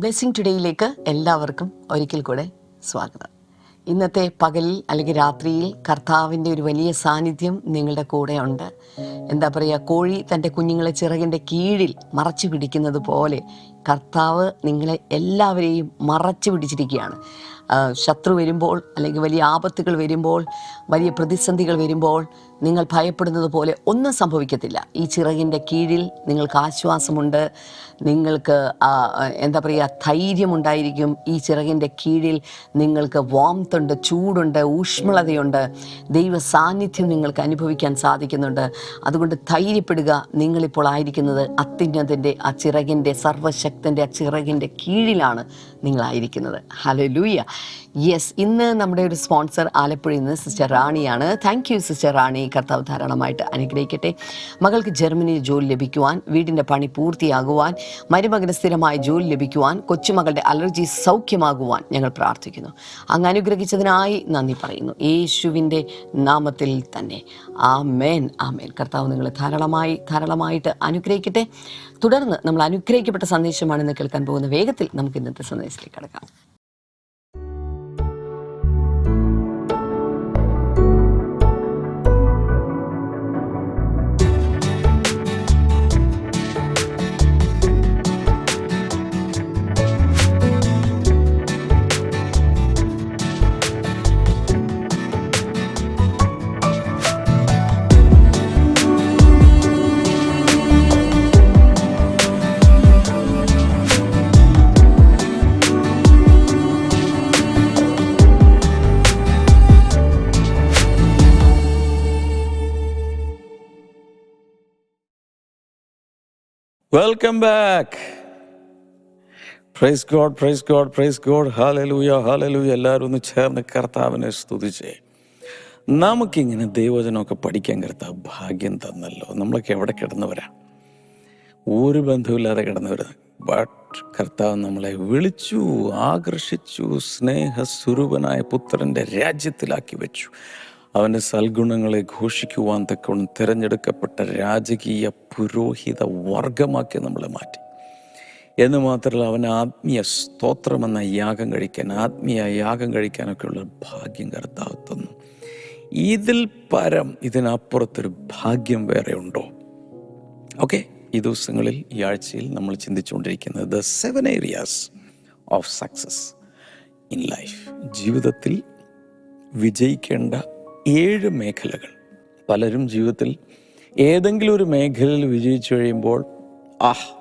Blessing ടുഡേയിലേക്ക് എല്ലാവർക്കും ഒരിക്കൽ കൂടെ സ്വാഗതം. ഇന്നത്തെ പകലിൽ അല്ലെങ്കിൽ രാത്രിയിൽ കർത്താവിന്റെ ഒരു വലിയ സാന്നിധ്യം നിങ്ങളുടെ കൂടെയുണ്ട് എന്താ പറയുക കോഴി തന്റെ കുഞ്ഞുങ്ങളെ ചിറകിന്റെ കീഴിൽ മറച്ചു പിടിക്കുന്നത് പോലെ കർത്താവ് നിങ്ങളെ എല്ലാവരെയും മറച്ചു പിടിച്ചിരിക്കുകയാണ്. ശത്രു വരുമ്പോൾ അല്ലെങ്കിൽ വലിയ ആപത്തുകൾ വരുമ്പോൾ വലിയ പ്രതിസന്ധികൾ വരുമ്പോൾ നിങ്ങൾ ഭയപ്പെടുന്നത് പോലെ ഒന്നും സംഭവിക്കത്തില്ല. ഈ ചിറകിന്റെ കീഴിൽ നിങ്ങൾക്ക് ആശ്വാസമുണ്ട്. നിങ്ങൾക്ക് എന്താ പറയുക ധൈര്യമുണ്ടായിരിക്കും. ഈ ചിറകിന്റെ കീഴിൽ നിങ്ങൾക്ക് വാംത്തുണ്ട് ചൂടുണ്ട് ഊഷ്മളതയുണ്ട്. ദൈവ സാന്നിധ്യം നിങ്ങൾക്ക് അനുഭവിക്കാൻ സാധിക്കുന്നുണ്ട്. അതുകൊണ്ട് ധൈര്യപ്പെടുക. നിങ്ങളിപ്പോൾ ആയിരിക്കുന്നത് അത്യുന്നതിന്റെ ആ ചിറകിന്റെ സർവശക്തന്റെ ആ ചിറകിന്റെ കീഴിലാണ് നിങ്ങളായിരിക്കുന്നത്. ഹലോ ലൂയ യെസ് ഇന്ന് നമ്മുടെ ഒരു സ്പോൺസർ ആലപ്പുഴയിൽ നിന്ന് sister റാണിയാണ്. Thank you sister Rani. കർത്താവ് ധാരാളമായിട്ട് അനുഗ്രഹിക്കട്ടെ. മകൾക്ക് ജർമ്മനിയിൽ ജോലി ലഭിക്കുവാൻ വീടിന്റെ പണി പൂർത്തിയാകുവാൻ മരുമകന് സ്ഥിരമായ ജോലി ലഭിക്കുവാൻ കൊച്ചുമകളുടെ അലർജി സൗഖ്യമാകുവാൻ ഞങ്ങൾ പ്രാർത്ഥിക്കുന്നു. അങ്ങ് അനുഗ്രഹിച്ചതിനായി നന്ദി പറയുന്നു. യേശുവിന്റെ നാമത്തിൽ തന്നെ. ആ മേൻ ആ മേൻ കർത്താവ് നിങ്ങളെ ധാരാളമായി ധാരാളമായിട്ട് അനുഗ്രഹിക്കട്ടെ. തുടർന്ന് നമ്മൾ അനുഗ്രഹിക്കപ്പെട്ട സന്ദേശമാണ് ഇന്ന് കേൾക്കാൻ പോകുന്ന വേഗത്തിൽ നമുക്ക് ഇന്നത്തെ സന്ദേശത്തിലേക്ക് കിടക്കാം. Welcome back praise God praise God praise God hallelujah hallelujah എല്ലാവരും ഒന്ന് ചേർന്ന് കർത്താവിനെ സ്തുതിച്ചേ. നമുക്കിങ്ങനെ ദൈവജനമൊക്കെ പഠിക്കാൻ കർത്താവ് ഭാഗ്യം തന്നല്ലോ. നമ്മളൊക്കെ എവിടെ കിടന്നവരാ? ഒരു ബന്ധവുമില്ലാതെ കിടന്നവർ ബട്ട് കർത്താവ് നമ്മളെ വിളിച്ചു ആകർഷിച്ചു സ്നേഹസ്വരൂപനായ പുത്രന്റെ രാജ്യത്തിലാക്കി വെച്ചു. അവന്റെ സൽഗുണങ്ങളെ ഘോഷിക്കുവാൻ തക്കവണ് തിരഞ്ഞെടുക്കപ്പെട്ട രാജകീയ പുരോഹിത വർഗമാക്കി നമ്മളെ മാറ്റി. എന്ന് മാത്രമല്ല അവൻ ആത്മീയ സ്തോത്രം എന്ന യാഗം കഴിക്കാൻ ആത്മീയ യാഗം കഴിക്കാനൊക്കെയുള്ള ഭാഗ്യം കർത്താവ് ഇതിൽ പരം ഇതിനപ്പുറത്തൊരു ഭാഗ്യം വേറെ ഉണ്ടോ? ഓക്കെ ഈ ദിവസങ്ങളിൽ ഈ ആഴ്ചയിൽ നമ്മൾ ചിന്തിച്ചുകൊണ്ടിരിക്കുന്നത് the seven areas of success in life. ജീവിതത്തിൽ വിജയിക്കേണ്ട ഏഴ് മേഖലകൾ. പലരും ജീവിതത്തിൽ ഏതെങ്കിലും ഒരു മേഖലയിൽ വിജയിച്ചു കഴിയുമ്പോൾ ആഹ്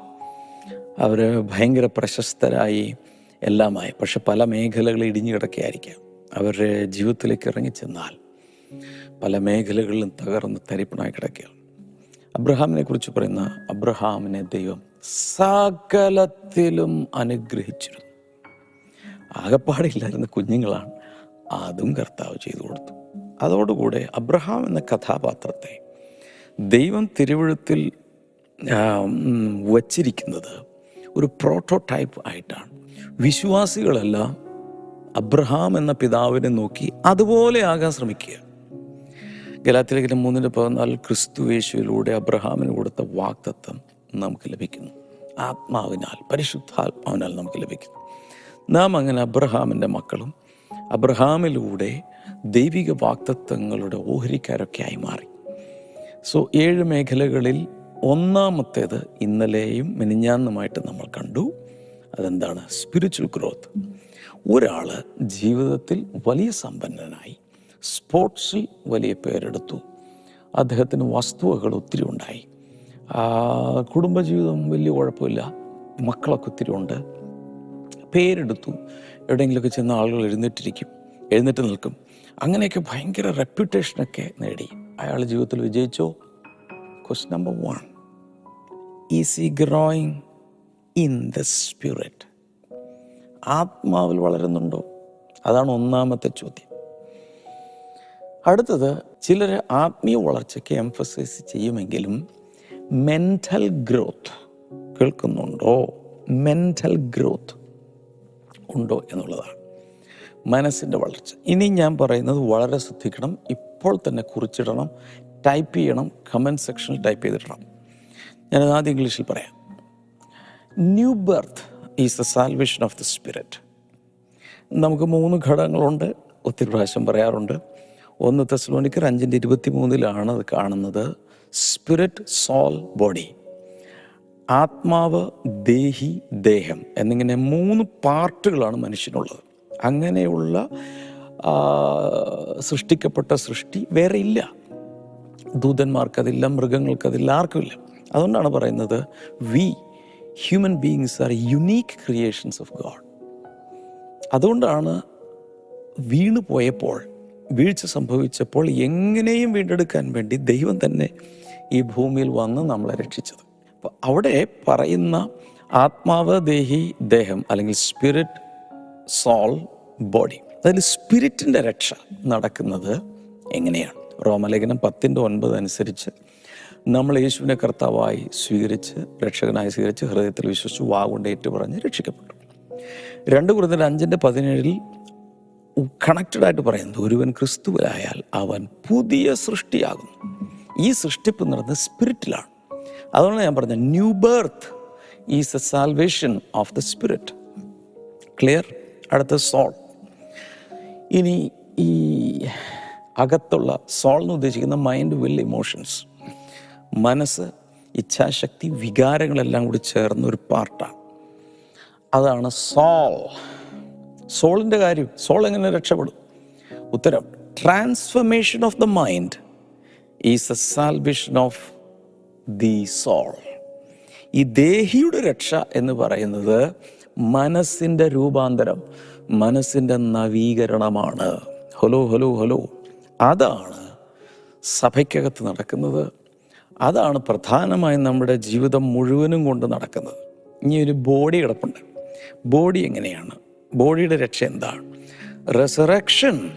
അവർ ഭയങ്കര പ്രശസ്തരായി എല്ലാമായി. പക്ഷെ പല മേഖലകൾ ഇടിഞ്ഞു കിടക്കുകയായിരിക്കാം അവരുടെ ജീവിതത്തിലേക്ക് ഇറങ്ങിച്ചെന്നാൽ പല മേഖലകളിലും തകർന്ന് തരിപ്പണായി കിടക്കുകയാണ്. അബ്രഹാമിനെ കുറിച്ച് പറയുന്ന അബ്രഹാമിനെ ദൈവം സകലത്തിലും അനുഗ്രഹിച്ചിരുന്നു. ആകപ്പാടില്ലായിരുന്ന കുഞ്ഞുങ്ങളാണ് അതും കർത്താവ് ചെയ്തു കൊടുത്തു. അതോടുകൂടെ അബ്രഹാം എന്ന കഥാപാത്രത്തെ ദൈവം തിരുവഴുത്തിൽ വച്ചിരിക്കുന്നത് ഒരു പ്രോട്ടോടൈപ്പ് ആയിട്ടാണ്. വിശ്വാസികളെല്ലാം അബ്രഹാം എന്ന പിതാവിനെ നോക്കി അതുപോലെ ആകാൻ ശ്രമിക്കുക. ഗലാത്തിലേക്കിന്റെ മൂന്നിന്റെ പതിനാല് ക്രിസ്തു യേശുവിലൂടെ അബ്രഹാമിന് കൊടുത്ത വാക്തത്വം നമുക്ക് ലഭിക്കുന്നു. ആത്മാവിനാൽ പരിശുദ്ധാത്മാവിനാൽ നമുക്ക് ലഭിക്കുന്നു. നാം അങ്ങനെ അബ്രഹാമിന്റെ മക്കളും അബ്രഹാമിലൂടെ ദൈവിക വാക്തത്വങ്ങളുടെ ഓഹരിക്കാരൊക്കെയായി മാറി. സോ ഏഴ് മേഖലകളിൽ ഒന്നാമത്തേത് ഇന്നലെയും മിനിഞ്ഞാന്നുമായിട്ട് നമ്മൾ കണ്ടു. അതെന്താണ്? സ്പിരിച്വൽ ഗ്രോത്ത് ഒരാൾ ജീവിതത്തിൽ വലിയ സമ്പന്നനായി സ്പോർട്സിൽ വലിയ പേരെടുത്തു. അദ്ദേഹത്തിന് വസ്തുവകൾ ഒത്തിരി ഉണ്ടായി. കുടുംബജീവിതം വലിയ കുഴപ്പമില്ല. മക്കളൊക്കെ ഒത്തിരി ഉണ്ട്. പേരെടുത്തു. എവിടെയെങ്കിലുമൊക്കെ ചെന്ന ആളുകൾ എഴുന്നേറ്റിരിക്കും എഴുന്നേറ്റ് നിൽക്കും. അങ്ങനെയൊക്കെ ഭയങ്കര റെപ്യൂട്ടേഷനൊക്കെ നേടി. അയാൾ ജീവിതത്തിൽ വിജയിച്ചോ? Quest number one is growing in the spirit ആത്മാവിൽ വളരുന്നുണ്ടോ? അതാണ് ഒന്നാമത്തെ ചോദ്യം. അടുത്തത് ചിലർ ആത്മീയ വളർച്ചയ്ക്ക് എംഫസൈസ് ചെയ്യുമെങ്കിലും മെന്റൽ ഗ്രോത്ത് കേൾക്കുന്നുണ്ടോ? മെന്റൽ ഗ്രോത്ത് ഉണ്ടോ എന്നുള്ളതാണ്. മനസ്സിന്റെ വളർച്ച. ഇനി ഞാൻ പറയുന്നത് വളരെ ശ്രദ്ധിക്കണം. ഇപ്പോൾ തന്നെ കുറിച്ചിടണം ടൈപ്പ് ചെയ്യണം കമന്റ് സെക്ഷനിൽ ടൈപ്പ് ചെയ്തിടണം. ഞാൻ ആദ്യം ഇംഗ്ലീഷിൽ പറയാം. New birth is the salvation of the spirit. നമുക്ക് മൂന്ന് ഘടകങ്ങളുണ്ട് ഒത്തിരി പ്രാവശ്യം പറയാറുണ്ട്. ഒന്ന് തെസ്ലോണിക്കർ അഞ്ചിന്റെ ഇരുപത്തി മൂന്നിലാണ് അത് കാണുന്നത്. Spirit soul body. ആത്മാവ് ദേഹി ദേഹം എന്നിങ്ങനെ മൂന്ന് പാർട്ടുകളാണ് മനുഷ്യനുള്ളത്. അങ്ങനെയുള്ള സൃഷ്ടിക്കപ്പെട്ട സൃഷ്ടി വേറെ ഇല്ല. ദൂതന്മാർക്കതില്ല മൃഗങ്ങൾക്കതില്ല ആർക്കുമില്ല അതുകൊണ്ടാണ് പറയുന്നത് we human beings are unique creations of God അതുകൊണ്ടാണ് വീണു പോയപ്പോൾ വീഴ്ച സംഭവിച്ചപ്പോൾ എങ്ങനെയും വീണ്ടെടുക്കാൻ വേണ്ടി ദൈവം തന്നെ ഈ ഭൂമിയിൽ വന്ന് നമ്മളെ രക്ഷിച്ചത്. അപ്പോൾ അവിടെ പറയുന്ന ആത്മാവ് ദേഹി ദേഹം അല്ലെങ്കിൽ സ്പിരിറ്റ് സോൾ ബോഡി അതിൽ സ്പിരിറ്റിന്റെ രക്ഷ നടക്കുന്നത് എങ്ങനെയാണ്? റോമലേഖനം പത്തിന്റെ ഒൻപത് അനുസരിച്ച് നമ്മൾ യേശുവിനെ കർത്താവായി സ്വീകരിച്ച് രക്ഷകനായി സ്വീകരിച്ച് ഹൃദയത്തിൽ വിശ്വസിച്ച് വാഗുകൊണ്ട് ഏറ്റുപറഞ്ഞ് രക്ഷിക്കപ്പെട്ടു. രണ്ട് കുറുതൽ അഞ്ചിന്റെ പതിനേഴിൽ കണക്റ്റഡ് ആയിട്ട് പറയുന്നത് ഒരുവൻ ക്രിസ്തുവിലായാൽ അവൻ പുതിയ സൃഷ്ടിയാകുന്നു. ഈ സൃഷ്ടിപ്പ് നടന്നത് സ്പിരിറ്റിലാണ് അതുകൊണ്ട് ഞാൻ പറഞ്ഞ new birth is a salvation of the spirit clear അടുത്ത സോൾ. ഇനി ഈ അകത്തുള്ള സോൾ എന്ന് ഉദ്ദേശിക്കുന്ന മൈൻഡ് വിൽ ഇമോഷൻസ് മനസ്സ് ഇച്ഛാശക്തി വികാരങ്ങളെല്ലാം കൂടി ചേർന്ന ഒരു പാർട്ടാണ് അതാണ് സോൾ. സോളിന്റെ കാര്യം സോൾ എങ്ങനെ രക്ഷപ്പെടും? ഉത്തരം transformation of the mind is a salvation of the soul. ഈ ദേഹിയുടെ രക്ഷ എന്ന് പറയുന്നത് മനസ്സിന്റെ രൂപാന്തരം മനസ്സിന്റെ നവീകരണമാണ്. Hello hello hello. അതാണ് സഭയ്ക്കകത്ത് നടക്കുന്നത്. അതാണ് പ്രധാനമായും നമ്മുടെ ജീവിതം മുഴുവനും കൊണ്ട് നടക്കുന്നത്. ഇനി ഒരു ബോഡി കിടപ്പുണ്ട്. ബോഡി എങ്ങനെയാണ്? ബോഡിയുടെ രക്ഷ എന്താണ്? Resurrection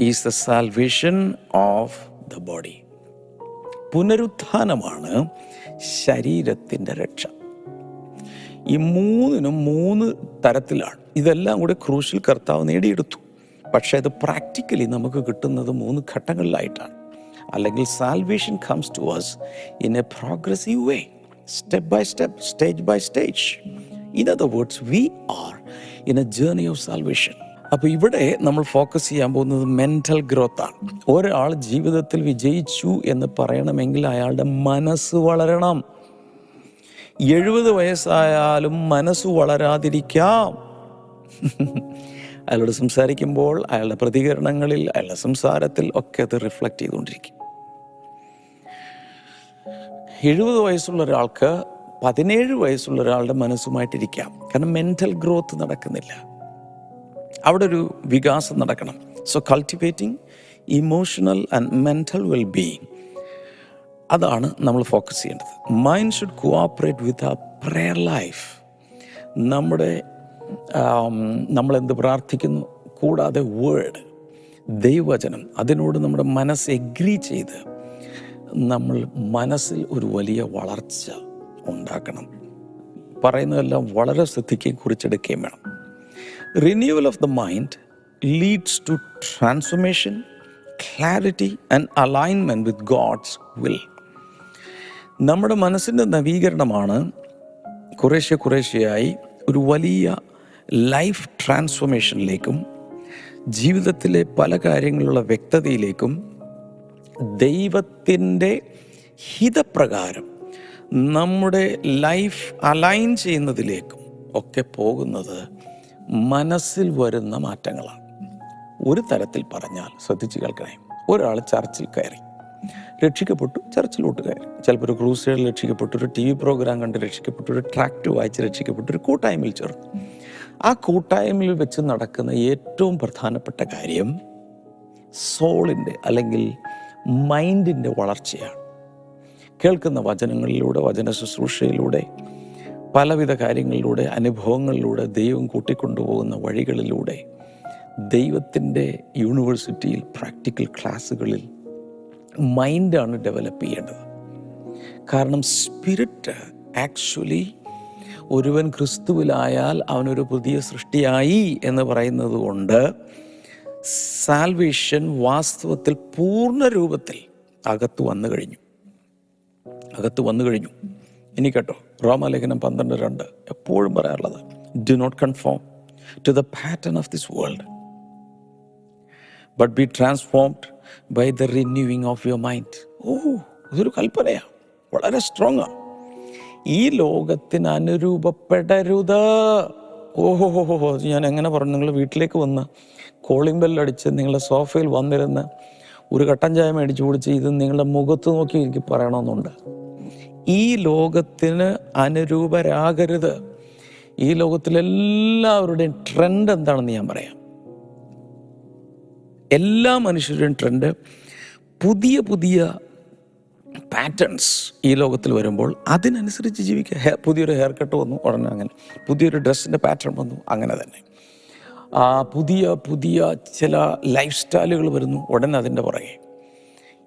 is the salvation of the body പുനരുത്ഥാനമാണ് ശരീരത്തിന്റെ രക്ഷ. ഈ മൂന്നിനും മൂന്ന് തരത്തിലാണ്. ഇതെല്ലാം കൂടെ ക്രൂശിൽ കർത്താവ് നേടിയെടുത്തു. പക്ഷേ അത് പ്രാക്ടിക്കലി നമുക്ക് കിട്ടുന്നത് മൂന്ന് ഘട്ടങ്ങളിലായിട്ടാണ്. അല്ലെങ്കിൽ salvation comes to us in a progressive way step by step stage by stage in other words we are in a journey of salvation അപ്പോൾ ഇവിടെ നമ്മൾ ഫോക്കസ് ചെയ്യാൻ പോകുന്നത് മെന്റൽ ഗ്രോത്ത് ആണ്. ഒരാൾ ജീവിതത്തിൽ വിജയിച്ചു എന്ന് പറയണമെങ്കിൽ അയാളുടെ മനസ്സ് വളരണം. എഴുപത് വയസ്സായാലും മനസ്സ് വളരാതിരിക്കാം. അയാളോട് സംസാരിക്കുമ്പോൾ അയാളുടെ പ്രതികരണങ്ങളിൽ അയാളുടെ സംസാരത്തിൽ ഒക്കെ അത് റിഫ്ലക്റ്റ് ചെയ്തുകൊണ്ടിരിക്കും. എഴുപത് വയസ്സുള്ള ഒരാൾക്ക് പതിനേഴ് വയസ്സുള്ള ഒരാളുടെ മനസ്സുമായിട്ടിരിക്കാം. കാരണം മെന്റൽ ഗ്രോത്ത് നടക്കുന്നില്ല. അവിടെ ഒരു വികാസം നടക്കണം. So cultivating emotional and mental well being അതാണ് നമ്മൾ ഫോക്കസ് ചെയ്യേണ്ടത്. മൈൻഡ് ഷുഡ് കോഓപ്പറേറ്റ് വിത്ത് ആ പ്രെയർ ലൈഫ് നമ്മുടെ നമ്മളെന്ത് പ്രാർത്ഥിക്കുന്നു? കൂടാതെ വേർഡ് ദൈവവചനം അതിനോട് നമ്മുടെ മനസ്സ് എഗ്രി ചെയ്ത് നമ്മൾ മനസ്സിൽ ഒരു വലിയ വളർച്ച ഉണ്ടാക്കണം. പറയുന്നതെല്ലാം വളരെ ശ്രദ്ധിക്കുകയും കുറിച്ചെടുക്കുകയും വേണം. Renewal of the mind leads to transformation clarity and alignment with God's will നമ്മുടെ മനസ്സിന്റെ നവീകരണമാണ് കുറേശ്ശെ കുറേശ്ശെയായി ഒരു വലിയ ലൈഫ് ട്രാൻസ്ഫോർമേഷനിലേക്കും ജീവിതത്തിലെ പല കാര്യങ്ങളുള്ള വ്യക്തതയിലേക്കും ദൈവത്തിന്റെ ഹിതപ്രകാരം നമ്മുടെ ലൈഫ് അലൈൻ ചെയ്യുന്നതിലേക്കും ഒക്കെ പോകുന്നത് മനസ്സിൽ വരുന്ന മാറ്റങ്ങളാണ്. ഒരു തരത്തിൽ പറഞ്ഞാൽ ശ്രദ്ധിച്ച് കേൾക്കണേ ഒരാൾ ചർച്ചിൽ കയറി. രക്ഷിക്കപ്പെട്ടു ചർച്ചിലോട്ട് കയറി. ചിലപ്പോൾ ഒരു ക്രൂസേഡിൽ രക്ഷിക്കപ്പെട്ടു ഒരു ടി വി പ്രോഗ്രാം കണ്ട് രക്ഷിക്കപ്പെട്ടു ഒരു ട്രാക്ട് വായിച്ച് രക്ഷിക്കപ്പെട്ടു ഒരു കൂട്ടായ്മയിൽ ചേർന്നു. ആ കൂട്ടായ്മയിൽ വെച്ച് നടക്കുന്ന ഏറ്റവും പ്രധാനപ്പെട്ട കാര്യം സോളിന്റെ അല്ലെങ്കിൽ മൈൻഡിന്റെ വളർച്ചയാണ്. കേൾക്കുന്ന വചനങ്ങളിലൂടെ വചന ശുശ്രൂഷയിലൂടെ പലവിധ കാര്യങ്ങളിലൂടെ അനുഭവങ്ങളിലൂടെ ദൈവം കൂട്ടിക്കൊണ്ടുപോകുന്ന വഴികളിലൂടെ ദൈവത്തിന്റെ യൂണിവേഴ്സിറ്റിയിൽ പ്രാക്ടിക്കൽ ക്ലാസ്സുകളിൽ മൈൻഡാണ് ഡെവലപ്പ് ചെയ്യേണ്ടത്. കാരണം സ്പിരിറ്റ് ആക്ച്വലി ഒരുവൻ ക്രിസ്തുവിലായാൽ അവനൊരു പുതിയ സൃഷ്ടിയായി എന്ന് പറയുന്നത് കൊണ്ട് സാൽവേഷൻ വാസ്തവത്തിൽ പൂർണ രൂപത്തിൽ അകത്ത് വന്നു കഴിഞ്ഞു. അകത്ത് വന്നു കഴിഞ്ഞു. ഇനി കേട്ടോ. റോമാലേഖനം പന്ത്രണ്ട് രണ്ട്. എപ്പോഴും പറയാറുള്ളത് do not conform to the pattern of this world but be transformed by the renewing of your mind ഓ ഇതൊരു കൽപ്പനയാണ് വളരെ സ്ട്രോങ് ആണ് ഈ ലോകത്തിന് അനുരൂപപ്പെടരുത്. ഓഹോ ഹോ ഹോ ഞാൻ എങ്ങനെ പറഞ്ഞു നിങ്ങൾ വീട്ടിലേക്ക് വന്ന് കോളിംഗ് ബെല്ലടിച്ച് നിങ്ങളുടെ സോഫയിൽ വന്നിരുന്ന് ഒരു കട്ടൻ ചായ മേടിച്ച് കുടിച്ച് ഇത് നിങ്ങളുടെ മുഖത്ത് നോക്കി എനിക്ക് പറയണമെന്നുണ്ട്. ഈ ലോകത്തിന് അനുരൂപരാകരുത്. ഈ ലോകത്തിലെല്ലാവരുടെയും ട്രെൻഡ് എന്താണെന്ന് ഞാൻ പറയാം. എല്ലാ മനുഷ്യരുടെയും ട്രെൻഡ് പുതിയ പുതിയ പാറ്റേൺസ് ഈ ലോകത്തിൽ വരുമ്പോൾ അതിനനുസരിച്ച് ജീവിക്കുക. പുതിയൊരു ഹെയർ കട്ട് വന്നു ഉടനെ അങ്ങനെ. പുതിയൊരു ഡ്രസ്സിന്റെ പാറ്റേൺ വന്നു അങ്ങനെ തന്നെ. പുതിയ പുതിയ ചില ലൈഫ് സ്റ്റൈലുകൾ വരുന്നു ഉടനെ അതിന്റെ പുറകെ.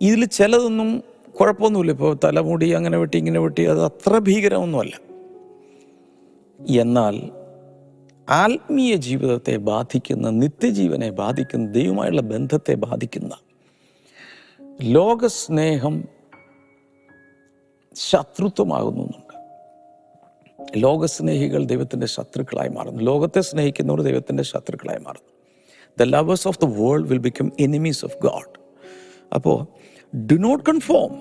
ഇതിൽ ചിലതൊന്നും കുഴപ്പമൊന്നുമില്ല. ഇപ്പോൾ തലമുടി അങ്ങനെ വെട്ടി ഇങ്ങനെ വെട്ടി അത് അത്ര ഭീകരമൊന്നുമല്ല. എന്നാൽ ആത്മീയ ജീവിതത്തെ ബാധിക്കുന്ന നിത്യജീവനെ ബാധിക്കുന്ന ദൈവമായുള്ള ബന്ധത്തെ ബാധിക്കുന്ന ലോകസ്നേഹം ശത്രുത്വമാകുന്നുണ്ട് ലോകസ്നേഹികൾ ദൈവത്തിന്റെ ശത്രുക്കളായി മാറുന്നു. ലോകത്തെ സ്നേഹിക്കുന്നവർ ദൈവത്തിന്റെ ശത്രുക്കളായി മാറുന്നു. The lovers of the world will become enemies of God അപ്പോൾ do not conform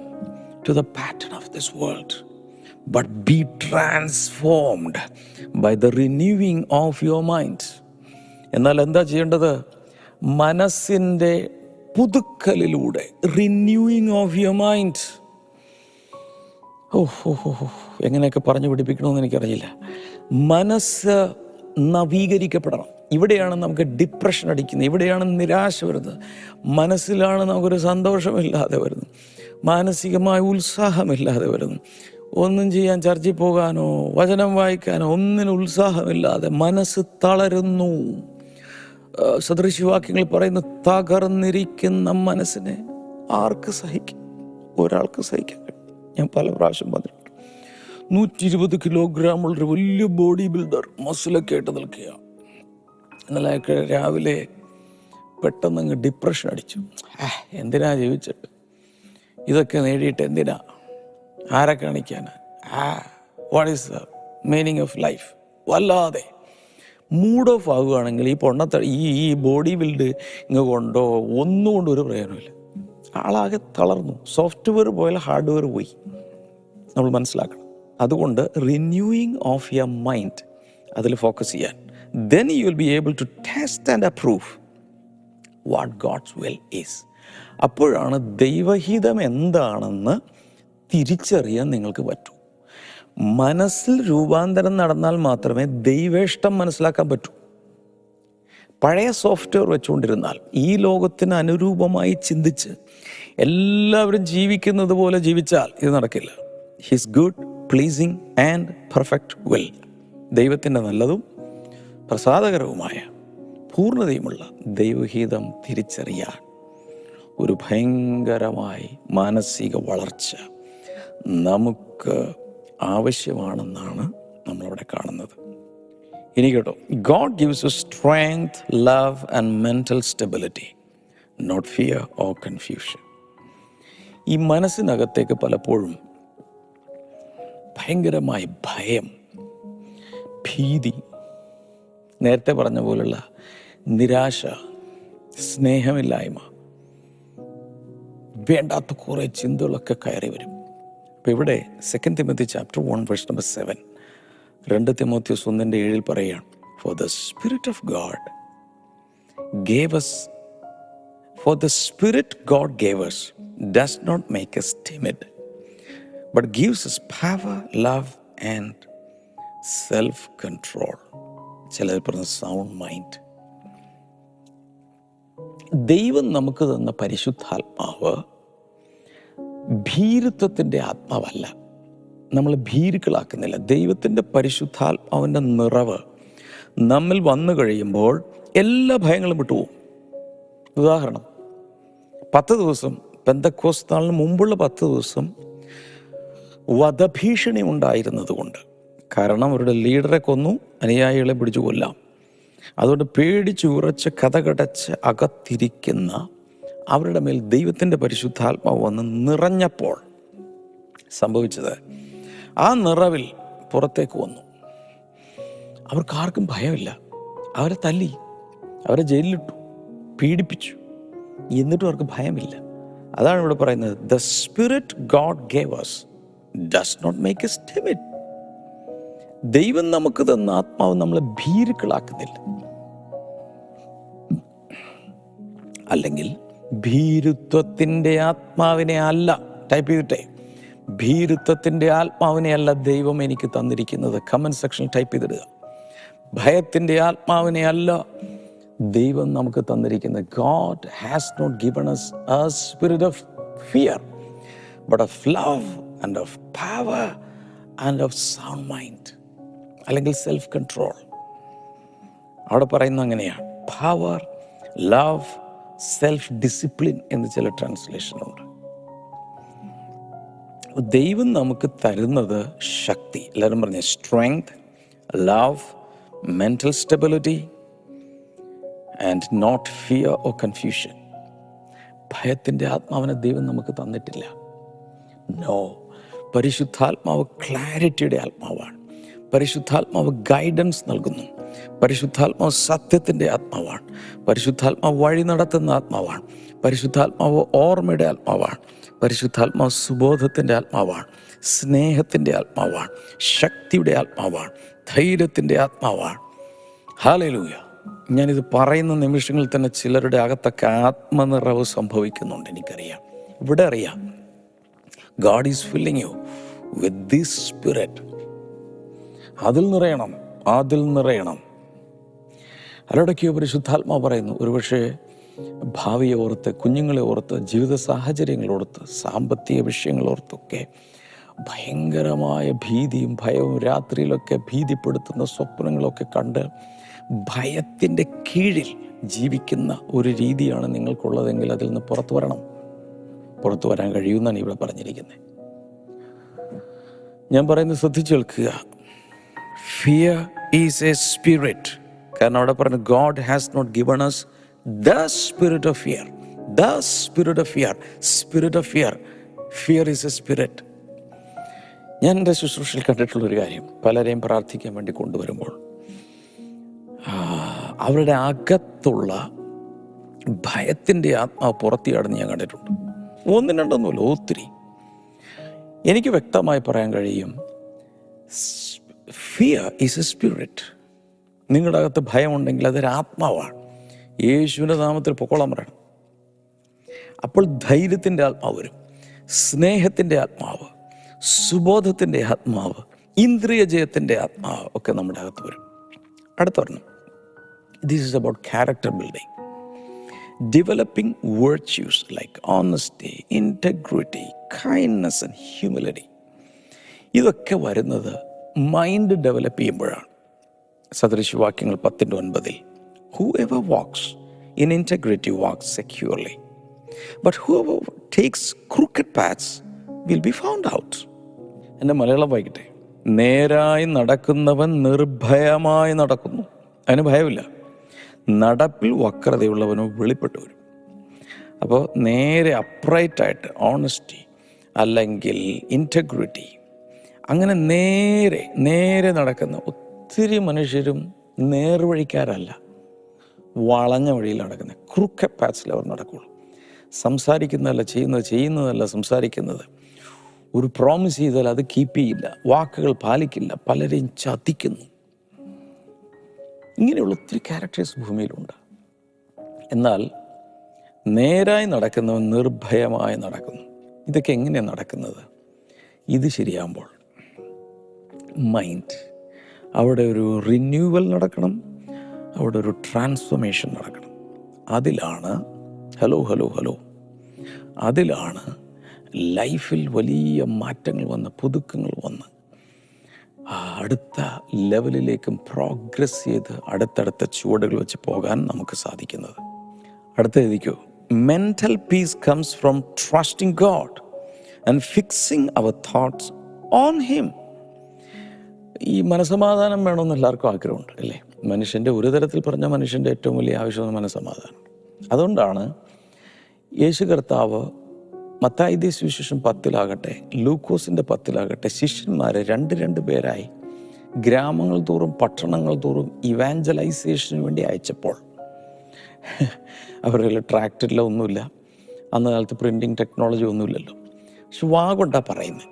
to the pattern of this world but be transformed by the renewing of your mind എന്നാൽ എന്താ ചെയ്യേണ്ടത്? മനസ്സിന്റെ പുതുക്കലിലൂടെ റിന്യൂയിങ് ഓഫ് യുവർ മൈൻഡ് ഓ എങ്ങനെയൊക്കെ പറഞ്ഞു പിടിപ്പിക്കണമെന്ന് എനിക്കറിയില്ല. മനസ്സ് നവീകരിക്കപ്പെടണം. ഇവിടെയാണ് നമുക്ക് ഡിപ്രഷൻ അടിക്കുന്നത്. ഇവിടെയാണ് നിരാശ വരുന്നത്. മനസ്സിലാണ് നമുക്കൊരു സന്തോഷമില്ലാതെ വരുന്നത്. മാനസികമായ ഉത്സാഹമില്ലാതെ വരുന്നു ഒന്നും ചെയ്യാൻ ചർച്ചിൽ പോകാനോ വചനം വായിക്കാനോ ഒന്നിനും ഉത്സാഹമില്ലാതെ മനസ്സ് തളരുന്നു. സദൃശിവാക്യങ്ങൾ പറയുന്നു തകർന്നിരിക്കുന്ന മനസ്സിനെ ആർക്ക് സഹിക്കും? ഒരാൾക്ക് സഹിക്കാൻ കഴിയും? ഞാൻ പല പ്രാവശ്യം പറഞ്ഞിട്ടുണ്ട്. നൂറ്റി ഇരുപത് കിലോഗ്രാമുള്ള ഉള്ളൊരു വലിയ ബോഡി ബിൽഡർ മസിലൊക്കെ ആയിട്ട് നിൽക്കുക. എന്നാൽ അയാൾക്ക് രാവിലെ പെട്ടെന്ന് അങ്ങ് ഡിപ്രഷൻ അടിച്ചു എന്തിനാ ജീവിച്ചിട്ട് ഇതൊക്കെ നേടിയിട്ട് എന്തിനാ? ആരെ കാണിക്കാനാ? ആ what is the meaning of life വല്ലാതെ മൂഡ് ഓഫ് ആകുകയാണെങ്കിൽ ഈ പൊണ്ണത്ത ഈ ഈ ബോഡി ബിൽഡ് ഇങ്ങ് കൊണ്ടോ ഒന്നും കൊണ്ടും ഒരു പ്രയോജനമില്ല ആളാകെ തളർന്നു. സോഫ്റ്റ്വെയർ പോയാൽ ഹാർഡ്വെയർ പോയി. നമ്മൾ മനസ്സിലാക്കണം. അതുകൊണ്ട് റിന്യൂയിങ് ഓഫ് യർ മൈൻഡ് അതിൽ ഫോക്കസ് ചെയ്യാൻ. Then you will be able to test and approve what God's will is അപ്പോഴാണ് ദൈവഹിതം എന്താണെന്ന് തിരിച്ചറിയാൻ നിങ്ങൾക്ക് പറ്റൂ. മനസ്സിൽ രൂപാന്തരം നടന്നാൽ മാത്രമേ ദൈവേഷ്ടം മനസ്സിലാക്കാൻ പറ്റൂ. പഴയ സോഫ്റ്റ്വെയർ വെച്ചുകൊണ്ടിരുന്നാൽ ഈ ലോകത്തിന് അനുരൂപമായി ചിന്തിച്ച് എല്ലാവരും ജീവിക്കുന്നത് പോലെ ജീവിച്ചാൽ ഇത് നടക്കില്ല. His good pleasing and perfect will ദൈവത്തിന്റെ നല്ലതും പ്രസാദകരവുമായ പൂർണതയുമുള്ള ദൈവഹിതം തിരിച്ചറിയാൻ ഒരു ഭയങ്കരമായി മാനസിക വളർച്ച നമുക്ക് ആവശ്യമാണെന്നാണ് നമ്മളവിടെ കാണുന്നത്. ഇനി കേട്ടോ. God gives a strength love and mental stability not fear or confusion ഈ മനസ്സിനകത്തേക്ക് പലപ്പോഴും ഭയങ്കരമായ ഭയം ഭീതി നേരത്തെ പറഞ്ഞ പോലുള്ള നിരാശ സ്നേഹമില്ലായ്മ വേണ്ടാത്ത കുറേ ചിന്തകളൊക്കെ കയറി വരും. അപ്പം ഇവിടെ second Timothy chapter one verse number seven രണ്ട് തിമോത്യോസ് ഒന്നിന്റെ ഏഴിൽ പറയുകയാണ് for the spirit of God gave us for the spirit God gave us does not make us timid but gives us power, love, and self control. ചിലർ പറഞ്ഞ sound mind ദൈവം നമുക്ക് തന്ന പരിശുദ്ധാത്മാവ് ഭീരുത്വത്തിന്റെ ആത്മാവല്ല. നമ്മൾ ഭീരുക്കളാക്കുന്നില്ല. ദൈവത്തിന്റെ പരിശുദ്ധാത്മാവിന്റെ നിറവ് നമ്മിൽ വന്നു കഴിയുമ്പോൾ എല്ലാ ഭയങ്ങളും വിട്ടുപോകും. ഉദാഹരണം പത്ത് ദിവസം പെന്തക്കോസ് നാളിന് മുമ്പുള്ള പത്ത് ദിവസം വധഭീഷണി ഉണ്ടായിരുന്നതുകൊണ്ട് കാരണം അവരുടെ ലീഡറെ കൊന്നു അനുയായികളെ പിടിച്ചു കൊല്ലാം. അതുകൊണ്ട് പേടിച്ച് ഉറച്ച് കഥകടച്ച് അകത്തിരിക്കുന്ന അവരുടെ മേൽ ദൈവത്തിന്റെ പരിശുദ്ധാത്മാവ് വന്ന് നിറഞ്ഞപ്പോൾ സംഭവിച്ചത് ആ നിറവിൽ പുറത്തേക്ക് വന്നു. അവർക്ക് ആർക്കും ഭയമില്ല. അവരെ തല്ലി അവരെ ജയിലിലിട്ടു പീഡിപ്പിച്ചു. എന്നിട്ടും അവർക്ക് ഭയമില്ല. അതാണ് ഇവിടെ പറയുന്നത്. The spirit God gave us does not make us timid. ദൈവം നമുക്ക് തന്ന ആത്മാവ് നമ്മളെ ഭീരുക്കളാക്കുന്നില്ല. അല്ലെങ്കിൽ ഭീരുത്വത്തിന്റെ ആത്മാവിനെ അല്ല ടൈപ്പ് ചെയ്തിട്ടെ. ഭീരുത്വത്തിന്റെ ആത്മാവിനെ അല്ല ദൈവം എനിക്ക് തന്നിരിക്കുന്നത്. കമന്റ് സെക്ഷനിൽ ടൈപ്പ് ചെയ്തിടുക. ഭയത്തിന്റെ ആത്മാവിനെ അല്ല ദൈവം നമുക്ക് തന്നിരിക്കുന്നത്. God has not given us a spirit of fear but of love and of power and of sound mind അല്ലെങ്കിൽ സെൽഫ് കൺട്രോൾ അവിടെ പറയുന്നത് അങ്ങനെയാണ് പവർ ലവ് സെൽഫ് ഡിസിപ്ലിൻ എന്ന് ചില ട്രാൻസ്ലേഷനുണ്ട് ദൈവം നമുക്ക് തരുന്നത് ശക്തി. എല്ലാവരും പറഞ്ഞ strength love mental stability and not fear or confusion ഭയത്തിന്റെ ആത്മാവിനെ ദൈവം നമുക്ക് തന്നിട്ടില്ല. നോ പരിശുദ്ധാത്മാവ് ക്ലാരിറ്റിയുടെ ആത്മാവാണ്. പരിശുദ്ധാത്മാവ് ഗൈഡൻസ് നൽകുന്നു. പരിശുദ്ധാത്മാവ് സത്യത്തിന്റെ ആത്മാവാണ്. പരിശുദ്ധാത്മാവ് വഴി നടത്തുന്ന ആത്മാവാണ്. പരിശുദ്ധാത്മാവ് ഓർമ്മയുടെ ആത്മാവാണ്. പരിശുദ്ധാത്മാവ് സുബോധത്തിന്റെ ആത്മാവാണ്. സ്നേഹത്തിന്റെ ആത്മാവാണ്. ശക്തിയുടെ ആത്മാവാണ്. ധൈര്യത്തിന്റെ ആത്മാവാണ്. ഹാലലൂയ ഞാനിത് പറയുന്ന നിമിഷങ്ങളിൽ തന്നെ ചിലരുടെ അകത്തൊക്കെ ആത്മനിറവ് സംഭവിക്കുന്നുണ്ട് എനിക്കറിയാം. ഇവിടെ അറിയാം. God is filling you with this spirit അതിൽ നിറയണം അതിൽ നിറയണം. അതിലടക്കിയോ പരിശുദ്ധാത്മാ പറയുന്നു ഒരുപക്ഷെ ഭാവിയെ ഓർത്ത് കുഞ്ഞുങ്ങളെ ഓർത്ത് ജീവിത സാഹചര്യങ്ങളോർത്ത് സാമ്പത്തിക വിഷയങ്ങളോർത്തൊക്കെ ഭയങ്കരമായ ഭീതിയും ഭയവും രാത്രിയിലൊക്കെ ഭീതിപ്പെടുത്തുന്ന സ്വപ്നങ്ങളൊക്കെ കണ്ട് ഭയത്തിന്റെ കീഴിൽ ജീവിക്കുന്ന ഒരു രീതിയാണ് നിങ്ങൾക്കുള്ളതെങ്കിൽ അതിൽ നിന്ന് പുറത്തു വരണം. പുറത്തു വരാൻ കഴിയുമെന്നാണ് ഇവിടെ പറഞ്ഞിരിക്കുന്നത്. ഞാൻ പറയുന്നത് ശ്രദ്ധിച്ചു കേൾക്കുക. ഫിയർ ഈസ് എ സ്പിരിറ്റ് കാരണം അവിടെ പറഞ്ഞു God has not given us the spirit of fear the spirit of fear spirit of fear fear is a spirit ഞാൻ എന്റെ ശുശ്രൂഷയിൽ കണ്ടിട്ടുള്ളൊരു കാര്യം പലരെയും പ്രാർത്ഥിക്കാൻ വേണ്ടി കൊണ്ടുവരുമ്പോൾ അവരുടെ അകത്തുള്ള ഭയത്തിന്റെ ആത്മാവ് പുറത്തിയാടുന്ന ഞാൻ കണ്ടിട്ടുണ്ട്. ഒന്നും രണ്ടൊന്നുമില്ല ഒത്തിരി. എനിക്ക് വ്യക്തമായി പറയാൻ കഴിയും ഫിയർ ഈസ് എ സ്പിരിറ്റ് നിങ്ങളുടെ അകത്ത് ഭയമുണ്ടെങ്കിൽ അതൊരു ആത്മാവാണ്. യേശുവിന്റെ നാമത്തിൽ പൊക്കോളം പറയണം. അപ്പോൾ ധൈര്യത്തിന്റെ ആത്മാവ് വരും. സ്നേഹത്തിന്റെ ആത്മാവ് സുബോധത്തിന്റെ ആത്മാവ് ഇന്ദ്രിയ ജയത്തിന്റെ ആത്മാവ് ഒക്കെ നമ്മുടെ അകത്ത് വരും. അടുത്തൊരെണ്ണം this is about character building developing virtues like honesty integrity kindness and humility ഇതൊക്കെ വരുന്നത് മൈൻഡ് ഡെവലപ്പ് ചെയ്യുമ്പോഴാണ്. സദൃശവാക്യങ്ങൾ പത്തിന്റെ ഒൻപതിൽ whoever walks in integrity walks securely but whoever takes crooked paths will be found out എന്റെ മലയാളം വായിക്കട്ടെ. നേരായി നടക്കുന്നവൻ നിർഭയമായി നടക്കുന്നു. അതിന് ഭയമില്ല. നടപ്പിൽ വക്രതയുള്ളവനോ വെളിപ്പെട്ടു വരും അപ്പോൾ നേരെ അപ്രൈറ്റായിട്ട് ഓണസ്റ്റി അല്ലെങ്കിൽ ഇന്റഗ്രിറ്റി അങ്ങനെ നേരെ നേരെ നടക്കുന്ന ഒത്തിരി മനുഷ്യരും നേർവഴിക്കാരല്ല. വളഞ്ഞ വഴിയിൽ നടക്കുന്നത് ക്രൂക്ക പാച്ചിൽ അവർ നടക്കുള്ളൂ. സംസാരിക്കുന്നതല്ല ചെയ്യുന്നത് ചെയ്യുന്നതല്ല സംസാരിക്കുന്നത്. ഒരു പ്രോമിസ് ചെയ്താൽ അത് കീപ്പ് ചെയ്യില്ല. വാക്കുകൾ പാലിക്കില്ല. പലരെയും ചതിക്കുന്നു. ഇങ്ങനെയുള്ള ഒത്തിരി ക്യാരക്ടേഴ്സ് ഭൂമിയിലുണ്ട്. എന്നാൽ നേരായി നടക്കുന്നവൻ നിർഭയമായി നടക്കുന്നു. ഇതൊക്കെ എങ്ങനെയാണ് നടക്കുന്നത്? ഇത് ശരിയാകുമ്പോൾ മൈൻഡ് അവിടെ ഒരു റിന്യൂവൽ നടക്കണം. അവിടെ ഒരു ട്രാൻസ്ഫോർമേഷൻ നടക്കണം. അതിലാണ് ഹലോ ഹലോ ഹലോ അതിലാണ് ലൈഫിൽ വലിയ മാറ്റങ്ങൾ വന്ന് പുതുക്കങ്ങൾ വന്ന് ആ അടുത്ത ലെവലിലേക്കും പ്രോഗ്രസ് ചെയ്ത് അടുത്തടുത്ത ചുവടുകൾ വെച്ച് പോകാൻ നമുക്ക് സാധിക്കുന്നത്. അടുത്ത എഴുതിക്കോ. Mental peace comes from trusting God and fixing our thoughts on him ഈ മനസമാധാനം വേണമെന്ന് എല്ലാവർക്കും ആഗ്രഹമുണ്ട് അല്ലേ? മനുഷ്യന്റെ ഒരു തരത്തിൽ പറഞ്ഞ മനുഷ്യന്റെ ഏറ്റവും വലിയ ആവശ്യമാണ് മനസമാധാനം അതുകൊണ്ടാണ് യേശു കർത്താവ് മത്തായിദി സുവിശേഷം പത്തിലാകട്ടെ ലൂക്കോസിന്റെ പത്തിലാകട്ടെ ശിഷ്യന്മാരെ രണ്ട് രണ്ട് പേരായി ഗ്രാമങ്ങൾ തോറും പട്ടണങ്ങൾ തോറും ഇവാഞ്ചലൈസേഷന് വേണ്ടി അയച്ചപ്പോൾ. അവരുടെ ട്രാക്ടറില്ല ഒന്നുമില്ല. അന്ന് കാലത്ത് പ്രിന്റിങ് ടെക്നോളജി ഒന്നുമില്ലല്ലോ. പക്ഷെ വാ പറയുന്നത്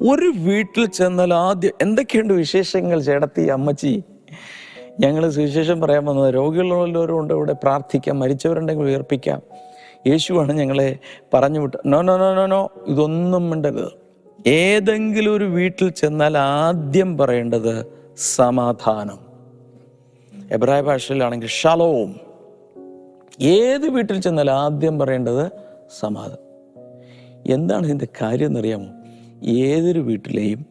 ഒരു വീട്ടിൽ ചെന്നാൽ ആദ്യം എന്തൊക്കെയുണ്ട് വിശേഷങ്ങൾ ചേടത്തി അമ്മച്ചി? ഞങ്ങൾ സുവിശേഷം പറയാൻ വന്നത് രോഗികളുള്ളവരും ഉണ്ട് ഇവിടെ പ്രാർത്ഥിക്കാം മരിച്ചവരുണ്ടെങ്കിൽ ഉയർപ്പിക്കാം. യേശുവാണ് ഞങ്ങളെ പറഞ്ഞു വിട്ട no no no no no ഇതൊന്നും മിണ്ടരുത്. ഏതെങ്കിലും ഒരു വീട്ടിൽ ചെന്നാൽ ആദ്യം പറയേണ്ടത് സമാധാനം. എബ്രായ ഭാഷയിലാണെങ്കിൽ ഷലോം. ഏത് വീട്ടിൽ ചെന്നാൽ ആദ്യം പറയേണ്ടത് സമാധാനം എന്താണ് ഇതിന്റെ കാര്യം എന്നറിയാമോ ഏതൊരു വീട്ടിലെയും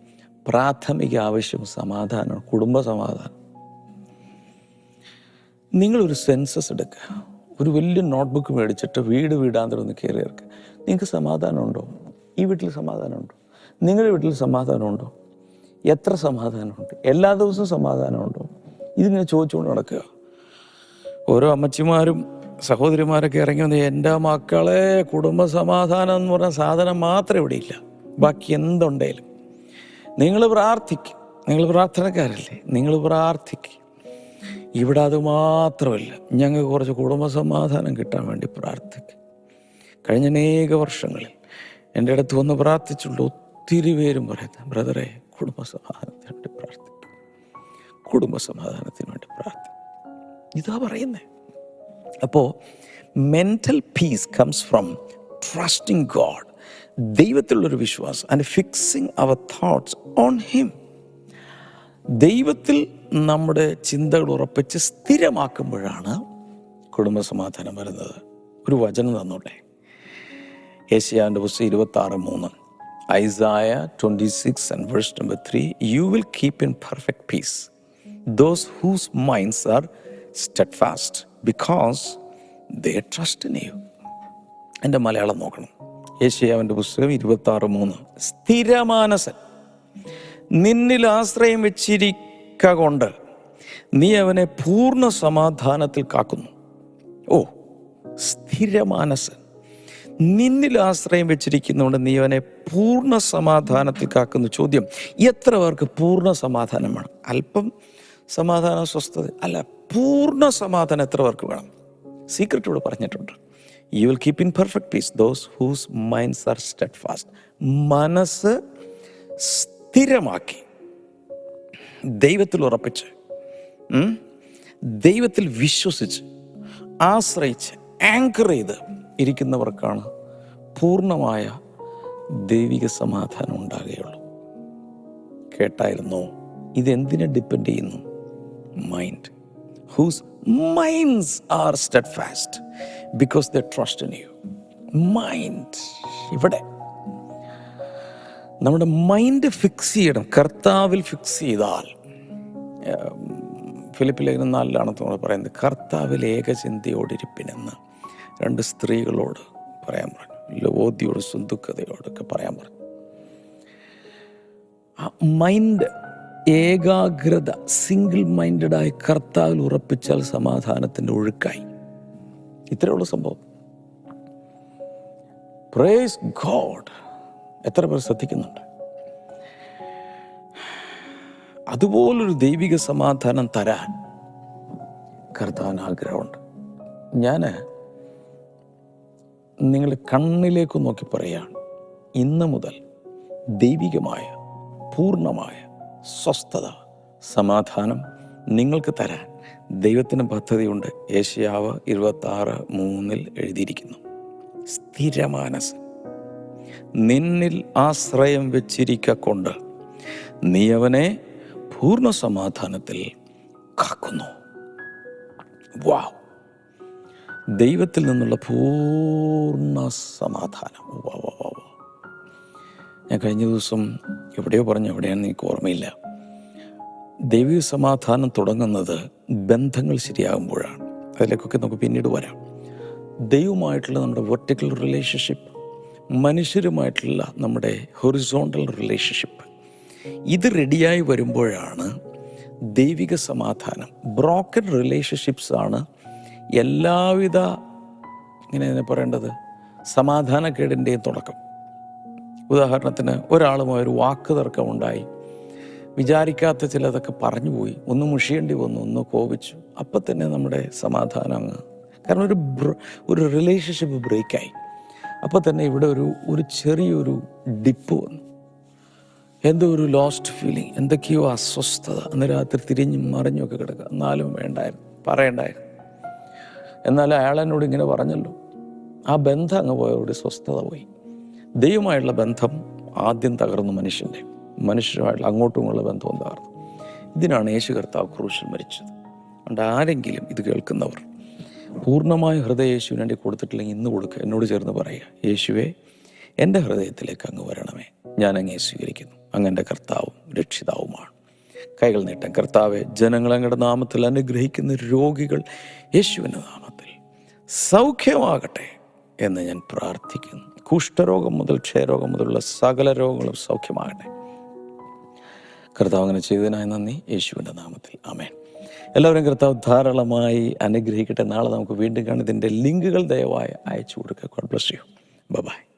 പ്രാഥമിക ആവശ്യം സമാധാനമാണ് കുടുംബ സമാധാനം. നിങ്ങളൊരു സെൻസസ് എടുക്കുക. ഒരു വലിയ നോട്ട്ബുക്ക് മേടിച്ചിട്ട് വീട് വീടാന്തരം ഒന്ന് കയറി ഇറക്കുക നിങ്ങൾക്ക് സമാധാനമുണ്ടോ? ഈ വീട്ടിൽ സമാധാനമുണ്ടോ? നിങ്ങളുടെ വീട്ടിൽ സമാധാനമുണ്ടോ? എത്ര സമാധാനമുണ്ട്? എല്ലാ ദിവസവും സമാധാനമുണ്ടോ? ഇതിങ്ങനെ ചോദിച്ചുകൊണ്ട് നടക്കുക. ഓരോ അമ്മച്ചിമാരും സഹോദരിമാരൊക്കെ ഇറങ്ങി വന്ന് എന്റെ മക്കളെ കുടുംബ സമാധാനം എന്ന് പറഞ്ഞ സാധനം മാത്രം ഇവിടെ ഇല്ല. ബാക്കി എന്തുണ്ടേലും നിങ്ങൾ പ്രാർത്ഥിക്കും. നിങ്ങൾ പ്രാർത്ഥനക്കാരല്ലേ? നിങ്ങൾ പ്രാർത്ഥിക്കും. ഇവിടെ അത് മാത്രമല്ല ഞങ്ങൾക്ക് കുറച്ച് കുടുംബസമാധാനം കിട്ടാൻ വേണ്ടി പ്രാർത്ഥിക്കും. കഴിഞ്ഞ അനേക വർഷങ്ങളിൽ എന്റെ അടുത്ത് വന്ന് പ്രാർത്ഥിച്ചുള്ള ഒത്തിരി പേരും പറയുന്നത് ബ്രദറെ കുടുംബസമാധാനത്തിന് വേണ്ടി പ്രാർത്ഥിക്കും. കുടുംബസമാധാനത്തിന് വേണ്ടി പ്രാർത്ഥിക്കും. ഇതാ പറയുന്നത് അപ്പോൾ mental peace comes from trusting God ദൈവത്തിലുള്ളൊരു വിശ്വാസം and fixing our thoughts on him ദൈവത്തിൽ നമ്മുടെ ചിന്തകൾ ഉറപ്പിച്ച് സ്ഥിരമാക്കുമ്പോഴാണ് കുടുംബസമാധാനം വരുന്നത്. ഒരു വചനം തന്നോട്ടെ. ഏഷ്യാന്റെ പുസ്തകം ഇരുപത്തി ആറ് മൂന്ന്. Isaiah twenty six and verse number three you will keep in perfect peace those whose minds are steadfast because they trust in you എന്റെ മലയാളം നോക്കണം. യേശയാവിന്റെ പുസ്തകം ഇരുപത്തി ആറ് മൂന്ന്. സ്ഥിരമാനസൻ നിന്നിൽ ആശ്രയം വെച്ചിരിക്ക കൊണ്ട് നീ അവനെ പൂർണ സമാധാനത്തിൽ കാക്കുന്നു. ഓ സ്ഥിരമാനസൻ നിന്നിൽ ആശ്രയം വെച്ചിരിക്കുന്നതുകൊണ്ട് നീ അവനെ പൂർണ സമാധാനത്തിൽ കാക്കുന്നു. ചോദ്യം എത്ര പേർക്ക് പൂർണ സമാധാനം വേണം? അല്പം സമാധാന സ്വസ്ഥത. അല്ല പൂർണ സമാധാനം എത്ര പേർക്ക് വേണം? സീക്രട്ട് ഇവിടെ പറഞ്ഞിട്ടുണ്ട്. You will keep in perfect peace those whose minds are steadfast മനസ്സ് സ്ഥിരമാക്കി. ദൈവത്തിൽ ഉറപ്പിച്ച് ദൈവത്തിൽ വിശ്വസിച്ച് ആശ്രയിച്ച് ആങ്കർ ചെയ്ത് ഇരിക്കുന്നവർക്കാണ് പൂർണമായ ദൈവിക സമാധാനം ഉണ്ടാകുകയുള്ളൂ. കേട്ടായിരുന്നോ? ഇതെന്തിനെ ഡിപ്പെൻഡ് ചെയ്യുന്നു? Mind whose minds are steadfast because the trust in you mind ഇവിടെ നമ്മുടെ മൈൻഡ് ഫിക്സ് ചെയ്യണം. കർത്താവിൽ ഫിക്സ് ചെയ്താൽ ഫിലിപ്പ് ലേഖനം നാലിലാണ് നമ്മൾ പറയുന്നത് കർത്താവിൽ ഏകചിന്തയോടിരിപ്പിനെന്ന് രണ്ട് സ്ത്രീകളോട് പറയാൻ പറഞ്ഞു. ലോധിയോട് സുന്ദുക്കതയോടൊക്കെ പറയാൻ പറഞ്ഞു. ആ മൈൻഡ് ഏകാഗ്രത സിംഗിൾ മൈൻഡഡായി കർത്താവിൽ ഉറപ്പിച്ചാൽ സമാധാനത്തിന്റെ ഒഴുക്കായി. ഇത്രയുള്ള സംഭവം. പ്രേസ് ഗോഡ് എത്ര പേർ ശ്രദ്ധിക്കുന്നുണ്ട്? അതുപോലൊരു ദൈവിക സമാധാനം തരാൻ കർത്താവിന് ആഗ്രഹമുണ്ട്. ഞാൻ നിങ്ങൾ കണ്ണിലേക്ക് നോക്കി പറയുകയാണ് ഇന്ന് മുതൽ ദൈവികമായ പൂർണമായ സ്വസ്ഥത സമാധാനം നിങ്ങൾക്ക് തരാൻ ദൈവത്തിന് പദ്ധതിയുണ്ട്. ഏഷ്യാവ് ഇരുപത്തി ആറ് മൂന്നിൽ എഴുതിയിരിക്കുന്നു. സ്ഥിരമാനസ്. നിന്നിൽ ആശ്രയം വെച്ചിരിക്കൊണ്ട് നീ അവനെ പൂർണ സമാധാനത്തിൽ കാക്കുന്നു. വാ ദൈവത്തിൽ നിന്നുള്ള പൂർണ സമാധാനം. വാ വാ വാ വാ ഞാൻ കഴിഞ്ഞ ദിവസം എവിടെയോ പറഞ്ഞു എവിടെയാണെന്ന് എനിക്ക് ഓർമ്മയില്ല. ദൈവിക സമാധാനം തുടങ്ങുന്നത് ബന്ധങ്ങൾ ശരിയാകുമ്പോഴാണ്. അതിലേക്കൊക്കെ നമുക്ക് പിന്നീട് വരാം. ദൈവമായിട്ടുള്ള നമ്മുടെ വെർട്ടിക്കൽ റിലേഷൻഷിപ്പ് മനുഷ്യരുമായിട്ടുള്ള നമ്മുടെ ഹൊറിസോണ്ടൽ റിലേഷൻഷിപ്പ് ഇത് റെഡിയായി വരുമ്പോഴാണ് ദൈവിക സമാധാനം. ബ്രോക്കൺ റിലേഷൻഷിപ്സ് ആണ് എല്ലാവിധ ഇങ്ങനെ പറയേണ്ടത് സമാധാനക്കേടിന്റെയും തുടക്കം. ഉദാഹരണത്തിന് ഒരാളുമായി ഒരു വാക്ക് തർക്കം ഉണ്ടായി. വിചാരിക്കാത്ത ചിലതൊക്കെ പറഞ്ഞു പോയി. ഒന്ന് മുഷിയേണ്ടി വന്നു ഒന്ന് കോപിച്ചു. അപ്പം തന്നെ നമ്മുടെ സമാധാനം അങ്ങ് കാരണം ഒരു ഒരു റിലേഷൻഷിപ്പ് ബ്രേക്കായി അപ്പോൾ തന്നെ ഇവിടെ ഒരു ഒരു ചെറിയൊരു ഡിപ്പ് വന്നു. എന്തോ ഒരു ലോസ്റ്റ് ഫീലിംഗ് എന്തൊക്കെയോ അസ്വസ്ഥത. അന്ന് രാത്രി തിരിഞ്ഞും മറിഞ്ഞൊക്കെ കിടക്കുക. എന്നാലും വേണ്ടായിരുന്നു പറയണ്ടായിരുന്നു. എന്നാൽ അയാൾ എന്നോട് ഇങ്ങനെ പറഞ്ഞല്ലോ. ആ ബന്ധം അങ്ങ് പോയതോടെ സ്വസ്ഥത പോയി. ദൈവമായുള്ള ബന്ധം ആദ്യം തകർന്നു മനുഷ്യന്റെ. മനുഷ്യരുമായിട്ടുള്ള അങ്ങോട്ടുമുള്ള ബന്ധവും തകർന്നു. ഇതിനാണ് യേശു കർത്താവ് ക്രൂശിൽ മരിച്ചത്. അതുകൊണ്ട് ആരെങ്കിലും ഇത് കേൾക്കുന്നവർ പൂർണമായ ഹൃദയ യേശുവിന് വേണ്ടി കൊടുത്തിട്ടില്ലെങ്കിൽ ഇന്ന് കൊടുക്കുക എന്നോട് ചേർന്ന് പറയുക യേശുവേ എന്റെ ഹൃദയത്തിലേക്ക് അങ്ങ് വരണമേ. ഞാൻ അങ്ങേ സ്വീകരിക്കുന്നു. അങ്ങ് എന്റെ കർത്താവും രക്ഷിതാവുമാണ്. കൈകൾ നീട്ടാൻ. കർത്താവെ ജനങ്ങൾ അങ്ങയുടെ നാമത്തിൽ അനുഗ്രഹിക്കുന്ന രോഗികൾ യേശുവിന്റെ നാമത്തിൽ സൗഖ്യമാകട്ടെ എന്ന് ഞാൻ പ്രാർത്ഥിക്കുന്നു. കുഷ്ഠരോഗം മുതൽ ക്ഷയരോഗം മുതലുള്ള സകല രോഗങ്ങളും സൗഖ്യമാകട്ടെ. കർത്താവ് അങ്ങനെ ചെയ്തതിനായി നന്ദി. യേശുവിന്റെ നാമത്തിൽ. ആമേൻ. എല്ലാവരും കർത്താവ് ധാരാളമായി അനുഗ്രഹിക്കട്ടെ. നാളെ നമുക്ക് വീണ്ടും കാണും. ഇതിന്റെ ലിങ്കുകൾ ദയവായി അയച്ചു കൊടുക്കുക. God bless you by